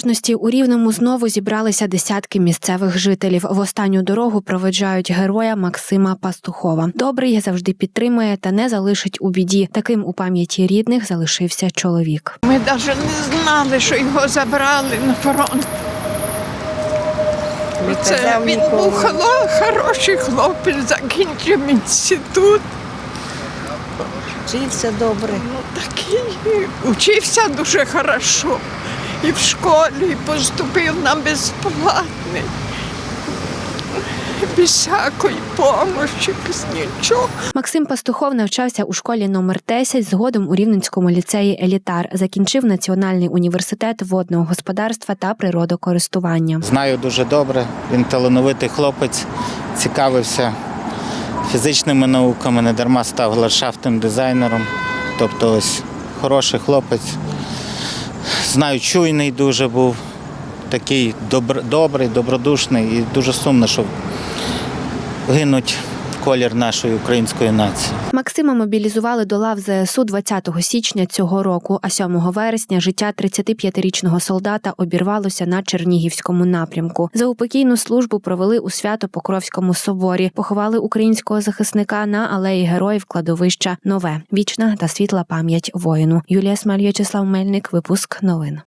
незалежності у Рівному знову зібралися десятки місцевих жителів. В останню дорогу проведжають героя Максима Пастухова. Добрий завжди підтримує та не залишить у біді. Таким у пам'яті рідних залишився чоловік. Ми навіть не знали, що його забрали на фронт. Це він був хороший хлопець, закінчив інститут. Вчився добре. Ну такий учився дуже хорошо. І в школі і поступив на безплатний. Без всякої допомоги, без нічого. Максим Пастухов навчався у школі номер 10, згодом у Рівненському ліцеї Елітар. Закінчив Національний університет водного господарства та природокористування. Знаю дуже добре. Він талановитий хлопець, цікавився фізичними науками, не дарма став ландшафтним дизайнером. Тобто ось хороший хлопець. Знаю, чуйний дуже був, такий добр, добрий, добродушний і дуже сумно, що гинуть колір нашої української нації. Максима мобілізували до лав ЗСУ 20 січня цього року, а 7 вересня життя 35-річного солдата обірвалося на Чернігівському напрямку. За упокійну службу провели у Свято-Покровському соборі, поховали українського захисника на алеї героїв кладовища Нове. Вічна та світла пам'ять воїну. Юлія Смаль, Мельник. Випуск новин.